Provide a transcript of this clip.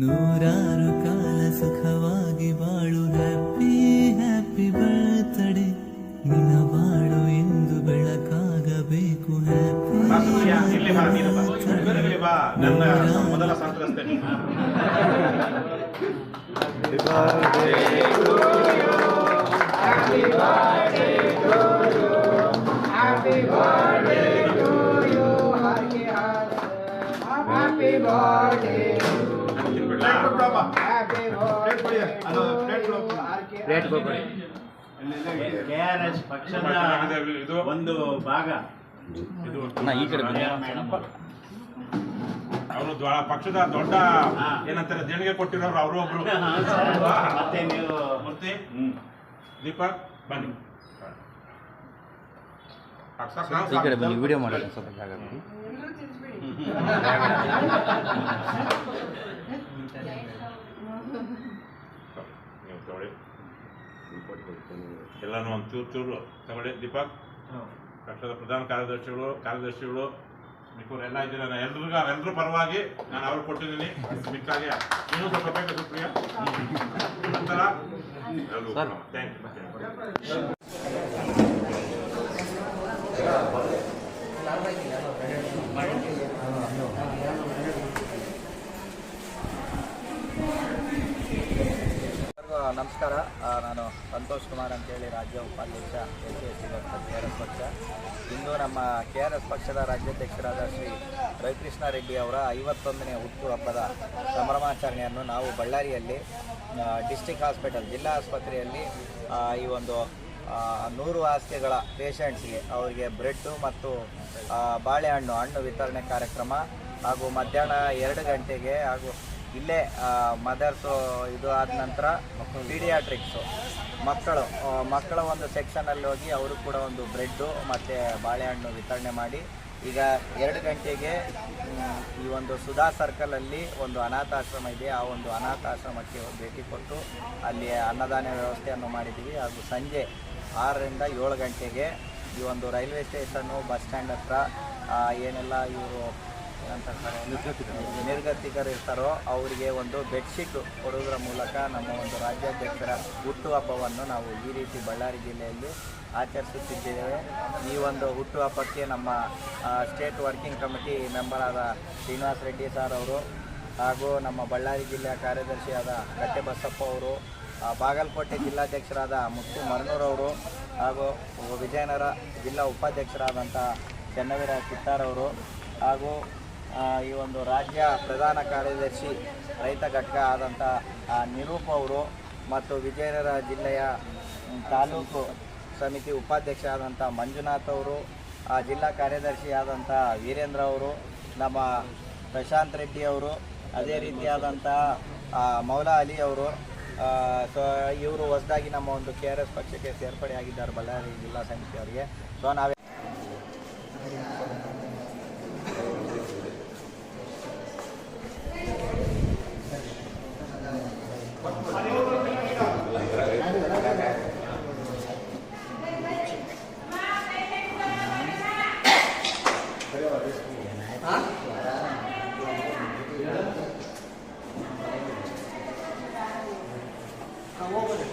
ನೂರಾರು ಕಾಲ ಸುಖವಾಗಿ ಬಾಳು. ಹ್ಯಾಪಿ ಹ್ಯಾಪಿ ಬರ್ತ್ಡೇ ನಿನ್ನ ಬಾಳು ಎಂದು ಬೆಳಕಾಗಬೇಕು. ಹ್ಯಾಪಿ. Happy birthday. ಪಕ್ಷದ ಒಂದು ಭಾಗ ಈ ಕಡೆ ಅವರು ಪಕ್ಷದ ದೊಡ್ಡ. ಏನಂತಾರೆ ದೇಣಿಗೆ ಕೊಟ್ಟಿರೋರು ಅವರು ಒಬ್ರು ಮತ್ತೆ ನೀವು ಮೂರ್ತಿ. ದೀಪಕ್ ಬನ್ನಿ ಈ ಕಡೆ ವಿಡಿಯೋ ಮಾಡೋಣ ಸ್ವಲ್ಪ ಬಿಡಿ ನೀವು ತಗೊಳ್ಳಿ. ಎಲ್ಲನೂ ಒಂದು ಚೂರು ಚೂರು ತಗೊಳ್ಳಿ. ದೀಪಕ್ ಪಕ್ಷದ ಪ್ರಧಾನ ಕಾರ್ಯದರ್ಶಿಗಳು ಕಾರ್ಯದರ್ಶಿಗಳು ಮಿಕ್ಕವ್ರು ಎಲ್ಲ ಇದ್ದೀರ? ನಾನು ಎಲ್ರಿಗೂ ಎಲ್ಲರೂ ಪರವಾಗಿ ನಾನು ಅವ್ರು ಕೊಟ್ಟಿದ್ದೀನಿ. ಮಿಕ್ಕಾಗಿ. ಇನ್ನೂ ಸ್ವಲ್ಪ ಬೇಕು ಸುಪ್ರಿಯ? ನಂತರ. ಥ್ಯಾಂಕ್ ಯು ನಮಸ್ಕಾರ. ನಾನು ಸಂತೋಷ್ ಕುಮಾರ್ ಅಂತೇಳಿ ರಾಜ್ಯ ಉಪಾಧ್ಯಕ್ಷ S S C K R S ಪಕ್ಷ. ಇಂದು ನಮ್ಮ ಕೆ ಆರ್ ಎಸ್ ಪಕ್ಷದ ರಾಜ್ಯಾಧ್ಯಕ್ಷರಾದ ಶ್ರೀ ರವಿಕೃಷ್ಣ ರೆಡ್ಡಿ ಅವರ ಐವತ್ತೊಂದನೇ ಹುಟ್ಟುಹಬ್ಬದ ಸಂಭ್ರಮಾಚರಣೆಯನ್ನು ನಾವು ಬಳ್ಳಾರಿಯಲ್ಲಿ ಡಿಸ್ಟಿಕ್ ಹಾಸ್ಪಿಟಲ್, ಜಿಲ್ಲಾ ಆಸ್ಪತ್ರೆಯಲ್ಲಿ ಈ ಒಂದು ನೂರು ಹಾಸಿಗೆಗಳ ಪೇಷಂಟ್ಸ್ಗೆ ಅವರಿಗೆ ಬ್ರೆಡ್ಡು ಮತ್ತು ಬಾಳೆಹಣ್ಣು, ಹಣ್ಣು ವಿತರಣೆ ಕಾರ್ಯಕ್ರಮ ಹಾಗೂ ಮಧ್ಯಾಹ್ನ ಎರಡು ಗಂಟೆಗೆ ಹಾಗೂ ಇಲ್ಲೇ ಮದರ್ಸು ಇದು ಆದ ನಂತರ ಪೀಡಿಯಾಟ್ರಿಕ್ಸು. ಮಕ್ಕಳು ಮಕ್ಕಳ ಒಂದು ಸೆಕ್ಷನಲ್ಲಿ ಹೋಗಿ ಅವರು ಕೂಡ ಒಂದು ಬ್ರೆಡ್ಡು ಮತ್ತು ಬಾಳೆಹಣ್ಣು ವಿತರಣೆ ಮಾಡಿ, ಈಗ ಎರಡು ಗಂಟೆಗೆ ಈ ಒಂದು ಸುಧಾ ಸರ್ಕಲಲ್ಲಿ ಒಂದು ಅನಾಥಾಶ್ರಮ ಇದೆ. ಆ ಒಂದು ಅನಾಥಾಶ್ರಮಕ್ಕೆ ಭೇಟಿ ಕೊಟ್ಟು ಅಲ್ಲಿ ಅನ್ನದಾನ ವ್ಯವಸ್ಥೆಯನ್ನು ಮಾಡಿದ್ದೀವಿ. ಹಾಗೂ ಸಂಜೆ ಆರರಿಂದ ಏಳು ಗಂಟೆಗೆ ಈ ಒಂದು ರೈಲ್ವೆ ಸ್ಟೇಷನ್ನು ಬಸ್ ಸ್ಟ್ಯಾಂಡ್ ಹತ್ರ ಏನೆಲ್ಲ ಇವರು ನಿರ್ಗತಿಕರು. ಇರ್ತಾರೋ, ಅವರಿಗೆ ಒಂದು ಬೆಡ್ಶೀಟ್ ಕೊಡುವುದರ ಮೂಲಕ ನಮ್ಮ ಒಂದು ರಾಜ್ಯಾಧ್ಯಕ್ಷರ ಹುಟ್ಟುಹಬ್ಬವನ್ನು ನಾವು ಈ ರೀತಿ ಬಳ್ಳಾರಿ ಜಿಲ್ಲೆಯಲ್ಲಿ ಆಚರಿಸುತ್ತಿದ್ದೇವೆ. ಈ ಒಂದು ಹುಟ್ಟುಹಬ್ಬಕ್ಕೆ ನಮ್ಮ ಸ್ಟೇಟ್ ವರ್ಕಿಂಗ್ ಕಮಿಟಿ ಮೆಂಬರ್ ಆದ ಶ್ರೀನಿವಾಸ್ ರೆಡ್ಡಿ ಸರ್ ಅವರು ಹಾಗೂ ನಮ್ಮ ಬಳ್ಳಾರಿ ಜಿಲ್ಲೆಯ ಕಾರ್ಯದರ್ಶಿಯಾದ ಕಟ್ಟೆ ಬಸಪ್ಪ ಅವರು ಬಾಗಲಕೋಟೆ ಜಿಲ್ಲಾಧ್ಯಕ್ಷರಾದ ಮುತ್ತು ಮರ್ನೂರವರು ಹಾಗೂ ವಿಜಯನಗರ ಜಿಲ್ಲಾ ಉಪಾಧ್ಯಕ್ಷರಾದಂಥ ಚೆನ್ನವೀರ ಕಿತ್ತಾರವರು ಹಾಗೂ ಈ ಒಂದು ರಾಜ್ಯ ಪ್ರಧಾನ ಕಾರ್ಯದರ್ಶಿ ರೈತ ಘಟಕ ಆದಂಥ ನಿರೂಪ ಅವರು ಮತ್ತು ವಿಜಯನಗರ ಜಿಲ್ಲೆಯ ತಾಲೂಕು ಸಮಿತಿ ಉಪಾಧ್ಯಕ್ಷ ಆದಂಥ ಮಂಜುನಾಥ್ ಅವರು ಆ, ಜಿಲ್ಲಾ ಕಾರ್ಯದರ್ಶಿ ಆದಂಥ ವೀರೇಂದ್ರ ಅವರು ನಮ್ಮ ಪ್ರಶಾಂತ್ ರೆಡ್ಡಿ ಅವರು ಅದೇ ರೀತಿಯಾದಂಥ ಮೌಲಾ ಅಲಿ ಅವರು ಸೊ ಇವರು ಹೊಸದಾಗಿ ನಮ್ಮ ಒಂದು ಕೆ ಪಕ್ಷಕ್ಕೆ ಸೇರ್ಪಡೆಯಾಗಿದ್ದಾರೆ ಬಳ್ಳಾರಿ ಜಿಲ್ಲಾ ಸಮಿತಿಯವರಿಗೆ. ಸೊ ನಾವೇ ಹೋಗೋದು